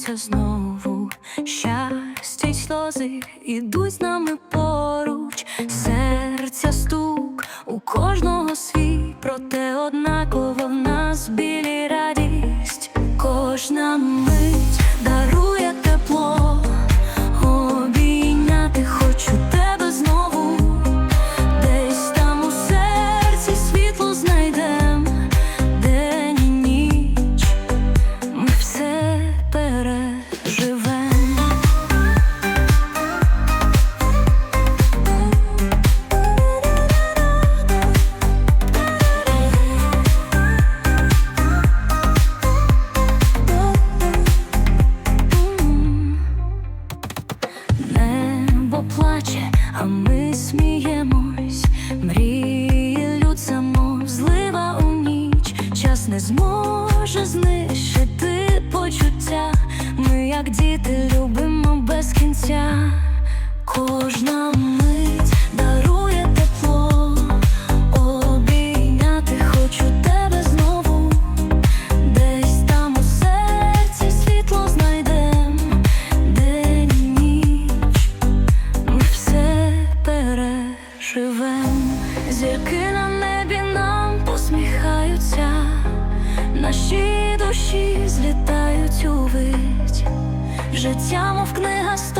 сміємося знову. Щастя й сльози ідуть з нами поруч, серця стук у кожного свій, проте однаково в нас білі радість. Кожна Плаче, а ми сміємось, мріє лються, мов злива у ніч, час не зможе знищити почуття. Ми, як діти, любимо без кінця. Кожна Зірки на небі нам посміхаються, наші душі злітають у вить. Життя, мов книга, сторінка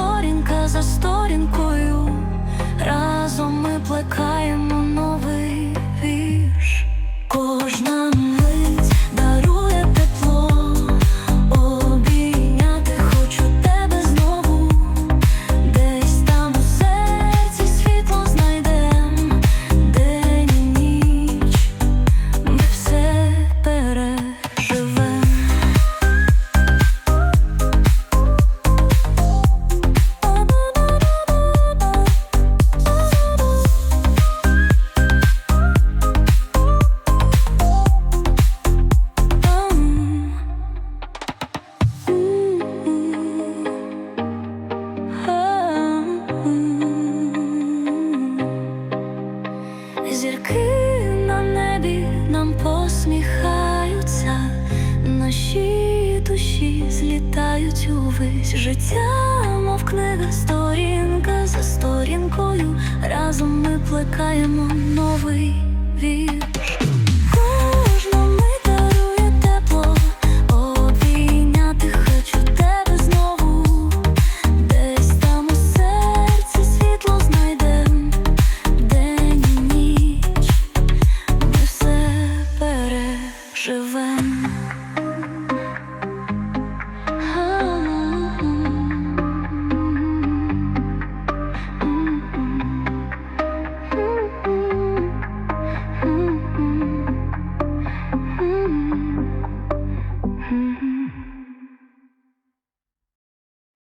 увесь життя, мов книга, сторінка за сторінкою. Разом ми плекаємо новий.